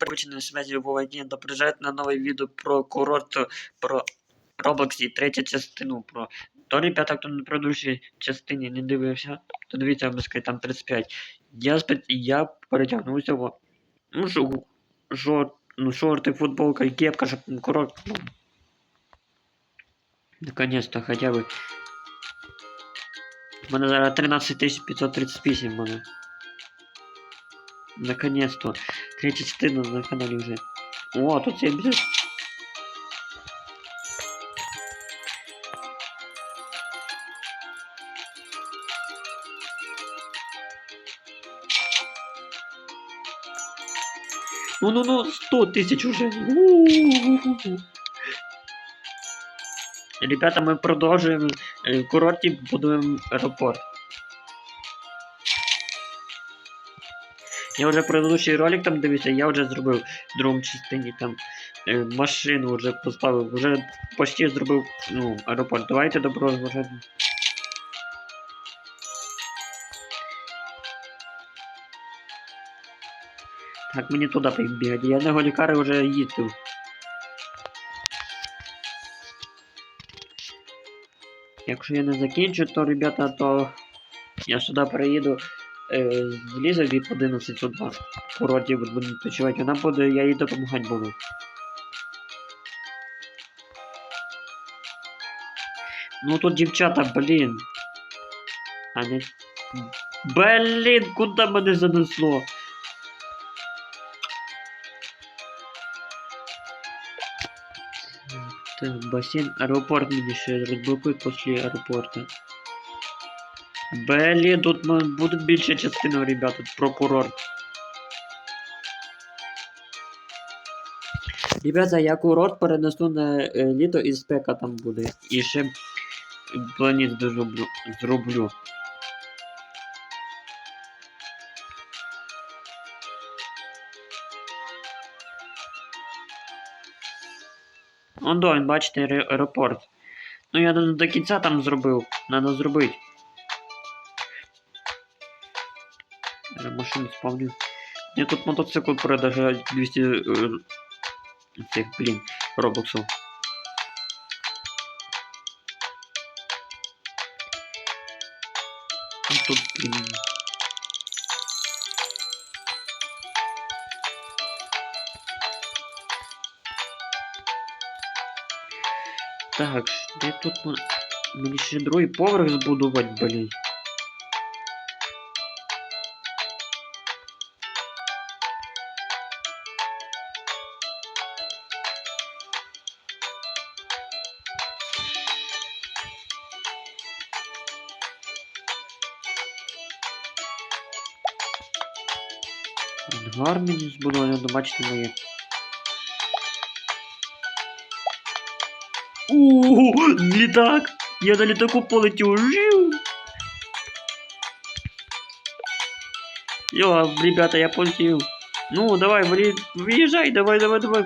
привычной связи любого клиента приезжает на новое видео про курорт, про Roblox і третя частину про. То, ребята, хто на предыдущій частині не дивився, то дивіться обов'язково, там 35. Я, спец... я перетягнувся в... Ну, шо... Шо... Ну, шорти, футболка і кепка, щоб ну, курорт. Ну. Наконец-то, хоча б. У мене зараз 13538 в мене. Наконец-то. Третя частина на каналі вже. О, тут 70. Ну-ну-ну, 100 тысяч уже. У-у-у-у-у. Ребята, ми продовжуємо е, в курорті будуємо аеропорт. Я вже предыдущий ролик там дивився, я вже зробив в другому частині там е, машину вже поставив, вже почти зробив ну, аеропорт. Давайте добро вже. Так, мені туди бігати. Я на голікари вже їздив. Якщо я не закінчу, то, ребята, то я сюди переїду е, з Лізою від 11 сюди. В курорті буду відпочивати. Вона буде, я їй допомагати буду. Ну тут дівчата, блін. А не... Блін, куди мене занесло? Так, бассейн, аэропорт мне еще розблокуй после аэропорта. Блін, тут буде більше частина, ребята, про курорт. Ребята, я курорт перенесу на е, літо і спека там буде. І ще планіт зроблю. зроблю. Он до, бачите, аеро- аеропорт. Ну я до, до кінця там зробив. Надо зробити. Машину спавню. Мне тут мотоцикл продажа 200 э, блин, робоксов. Ну, Тут, блин. Так, де тут мені ще другий поверх збудувати, блін. Ангар мені збудований, ну бачите моє. Ууу, літак! Я на літаку полетів. Жив! Йо, ребята, я полетів. Ну, давай, вли... виїжджай, давай, давай, давай.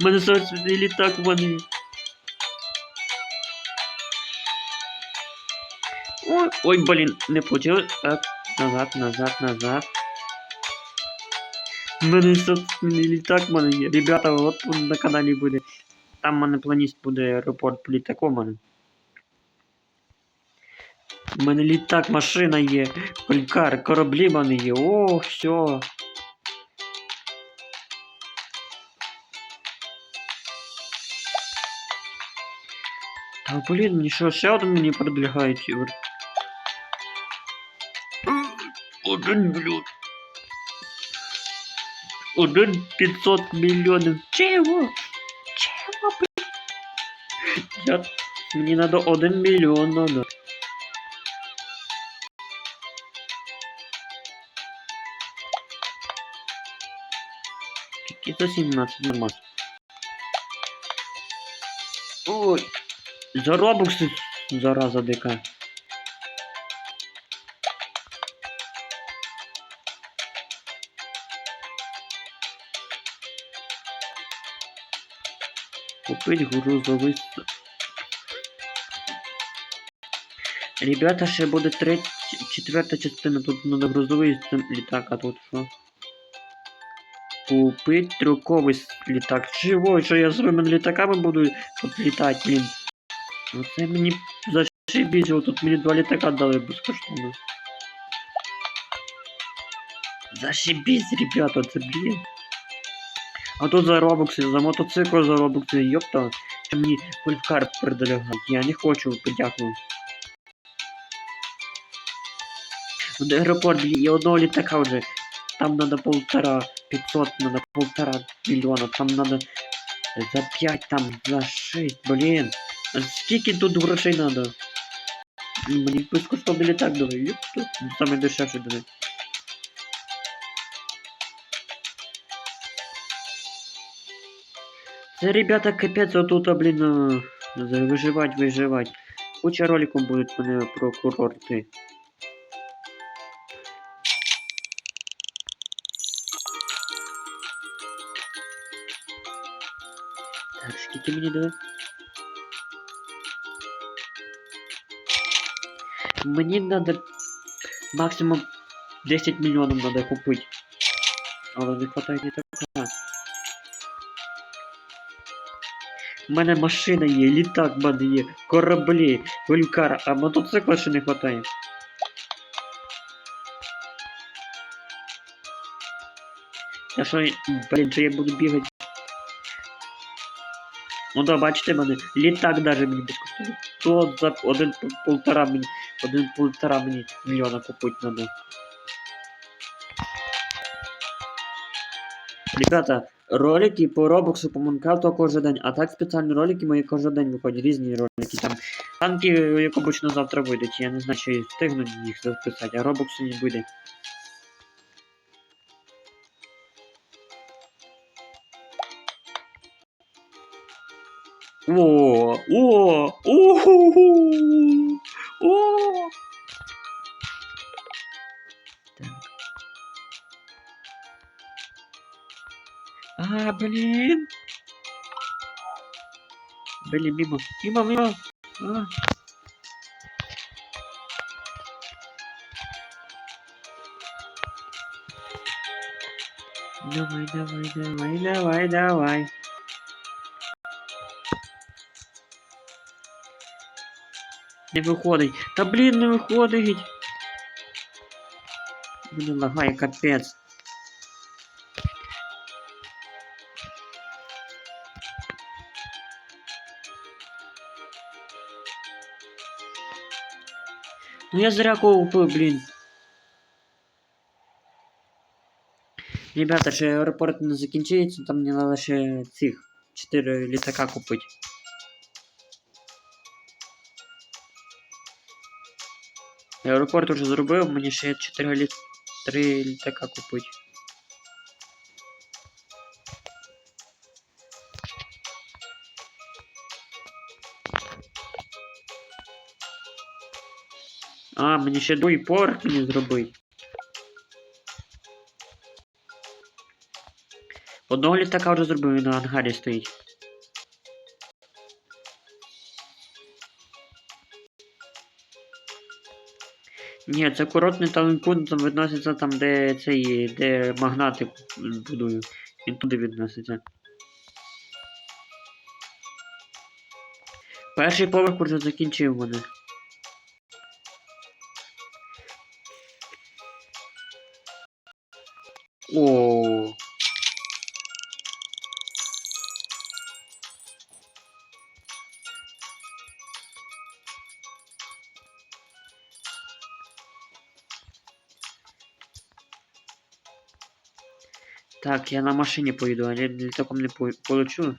У мене собственний літак в мене. Ой, ой, блін, не получилось. Так, назад, назад, назад. У мене собственний літак в мене є. Ребята, от тут на каналі буде. Там в мене планіст буде аеропорт літаком в мене. У мене літак, машина є, полькар, кораблі в мене є. О, все. Та блін, мені що, ще один мені продвигають. Один блін. Один 500 мільйонів. Чего? Чего, блін? Я... Мені надо один мільйон надо. Какие-то 17 нормас. Ой, за робокси, зараза дика. Купить грузовий. Ребята, ще буде третя, четверта частина. Тут надо грузовий літак, а тут що? Купить трюковий літак. Чого? Що я з своїми літаками буду тут літати, блін? Ну це мені зашибісь, тут мені два літака дали безкоштовно. Зашибісь, ребята, це блін. А тут за робокси, за мотоцикл за робокси, йопта. Ще мені гольфкар передалягає. Я не хочу, подякую. В аеропорт, блін, і одного літака вже. Там надо полтора, 500, надо полтора миллиона, там надо за 5, там за 6, блин. А скільки тут грошей надо? Мені безкоштовний літак дали, ёпта, саме дешевше дали. Це, ребята, капець, отут, а, блін, а, за- виживать, виживать. Куча роликів будуть в мене про курорти. Так, скільки мені дали? Мені надо максимум 10 мільйонів надо купити. Але не хватає не така. У мене машина є, літак в мене є, кораблі, гулькар, а мотоцикла ще не хватає. Я що, блін, що я буду бігати? Ну да, бачите мене, літак даже мені безкоштовно. То за один полтора мені, один полтора мені мільйона купити надо. Ребята, ролики по Робоксу, по Монкрафту кожен день, а так спеціальні ролики мої кожен день виходять, різні ролики там. Танки, як обично, завтра вийдуть, я не знаю, чи встигну їх записати, а Робоксу не буде. О, о, о, о. Так. А, блин. Блин, мимо, мимо, мимо. А. Давай, давай, давай, давай, давай. Не виходить. Та блін, не виходить. Мене лагає капець. Ну я зря купив, блін. Ребята, ще аеропорт не закінчується, там мені треба ще цих 4 літака купити. Аеропорт уже зробив, мені ще 4 літ... 3 літака купити. А, мені ще другий поверх мені зробити. Одного літака вже зробив, він на ангарі стоїть. Ні, це курортний таланкун там відноситься там, де цей, де магнати будують. Він туди відноситься. Перший поверх уже закінчив мене. Так, я на машині поїду, а я літаком не по- полечу.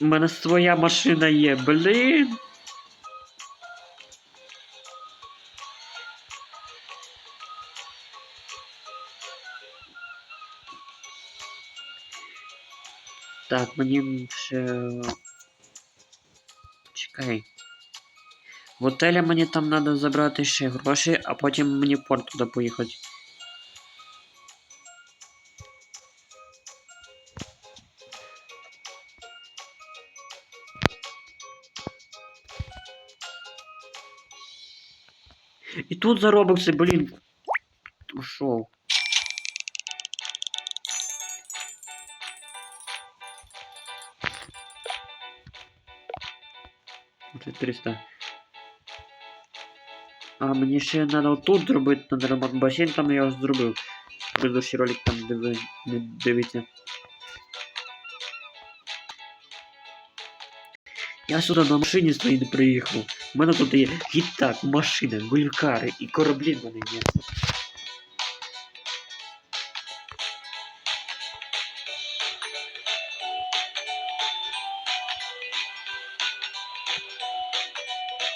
У мене своя машина є, блін. Так, мені ще. Чекай. В готелі мені там треба забрати ще гроші, а потім мені в порт туди поїхати. І тут заробився, блін. ушел. Уже 300. А мені ще треба тут зробити на ремонт басейн, там я вже зробив. Предыдущий ролик там де ви не дивіться. Я сюди на машині своїй не приїхав. У мене тут є гітак, машина, гулькари і кораблі в мене є.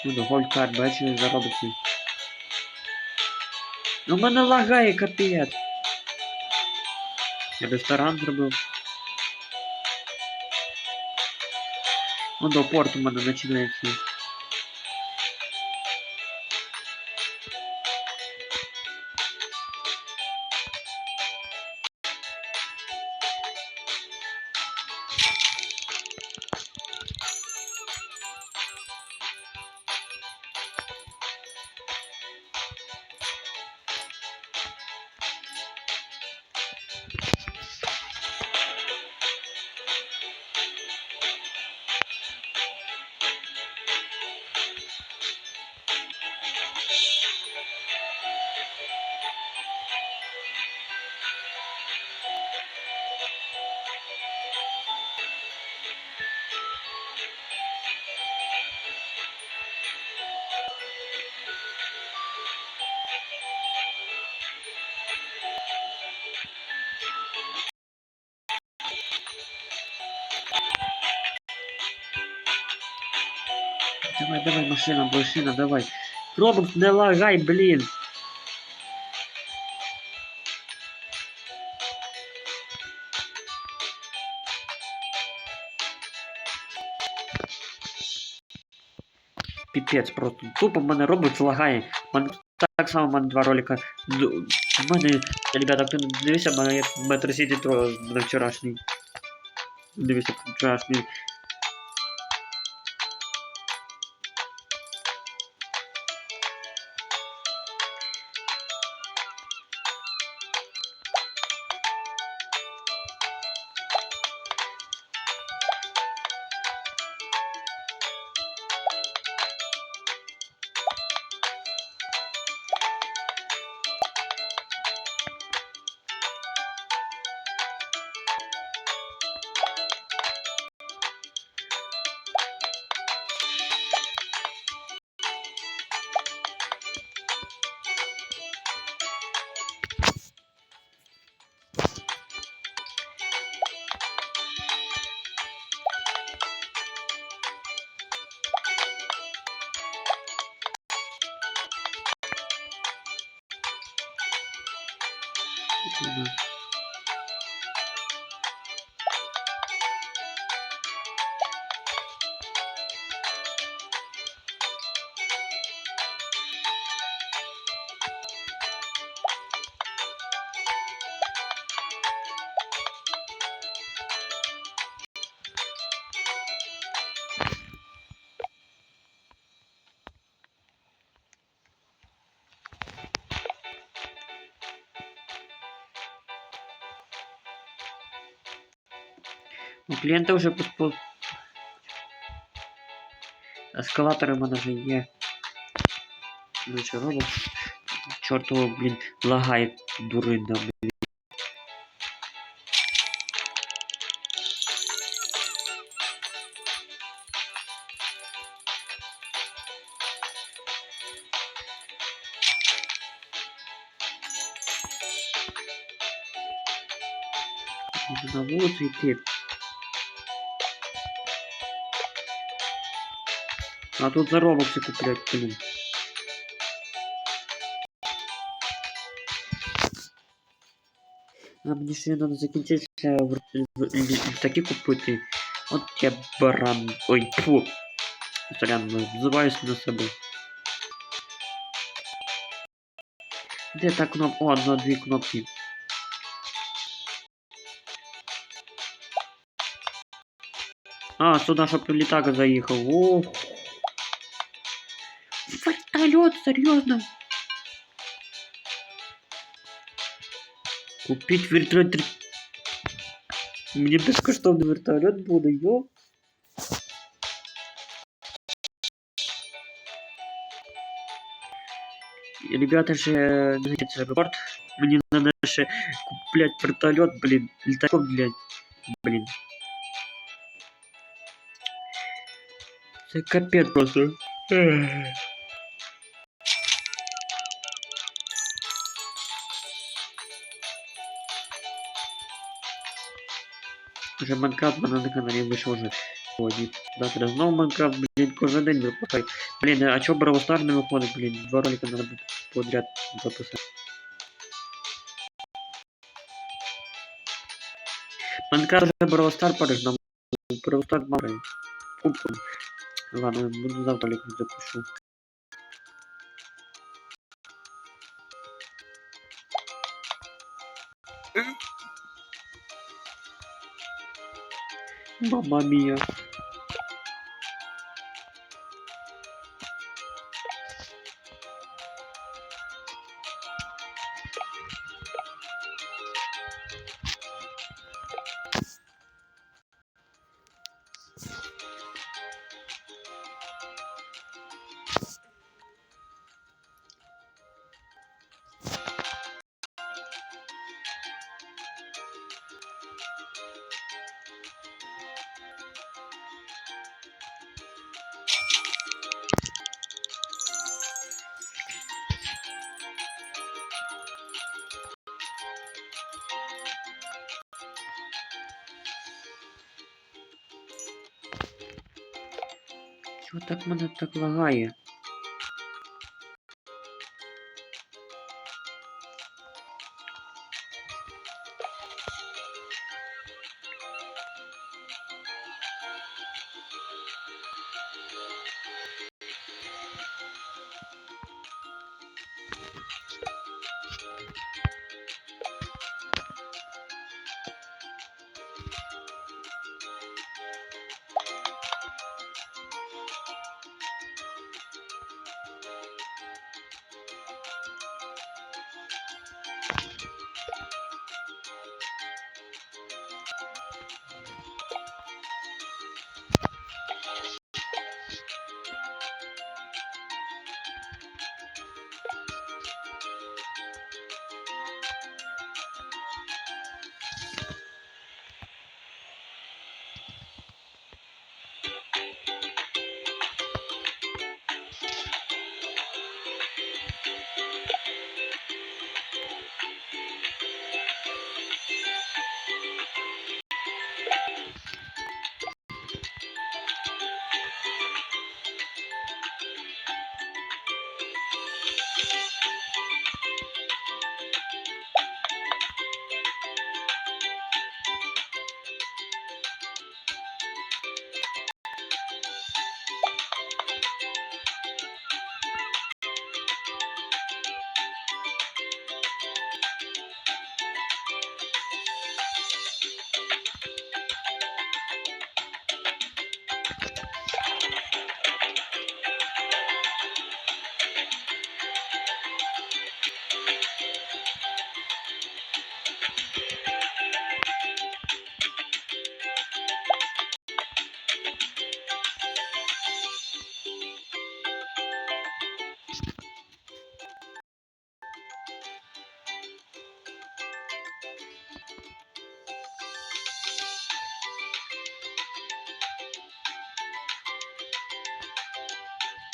Ну, гулькар, бачиш, заробиться. Ну, мене лагає капець. Я ресторан зробив. Ну, до порту в мене починається. Давай, давай, машина, машина, давай. Робокс, не лагай, блин. Піпець просто. Тупо мене робот лагає. Мене так само в мене два ролика. В мене, ребята, хто не дивився, в мене є Metro City 3 на вчорашній. Дивіться, вчорашній. Мгм. У клієнта вже поспо... Ескалатори в мене вже є. Ну що робимо? Чортово, блін, лагає дурина, блін. Надо на вулицю йти. А тут за робокси куплять, блин. А мені ще треба закінчити ще в, в, в, літаки купити. От я баран. Ой, фу. Сорян, називаюсь на себе. Де та кнопка? О, на дві кнопки. А, сюда, чтоб літак заїхав. О. Вертольот, серйозно. Купіть вертольот. три- Мені безкоштовний вертольот буде, йо. І, Ребята ще не знаєте, це рекорд. Мені надо ще куплять вертольот, блін, літаком, блядь. Блін. Це капець просто. Вже Майнкрафт в мене на каналі вийшов вже сьогодні. Завтра знову Майнкрафт, блін, кожен день випускай. Блін, а чого Браво Стар не виходить, блін, два ролика надо буде подряд записати. Майнкрафт вже Браво Стар перегнав, Браво Стар має. Кубку. Ладно, буду завтра ролик запишу. Mamma mia. Так мене так лагає?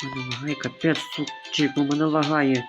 Мене лагає, капець, сучик, у мене лагає.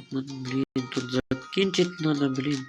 тут блин, тут закинчить надо, блин.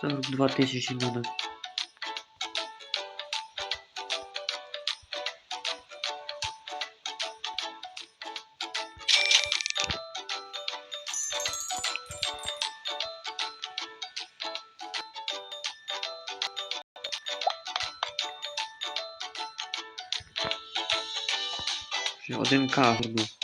42 тысячи надо. Один К зробив.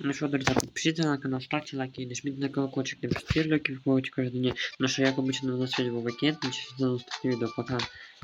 Ну що, друзі, підпишіться на канал, ставте лайки, нажміть на колокольчик, не пишіть лайки в кожен день. Ну що, як обычно, на связи Вова Кент, на наступне відео, пока.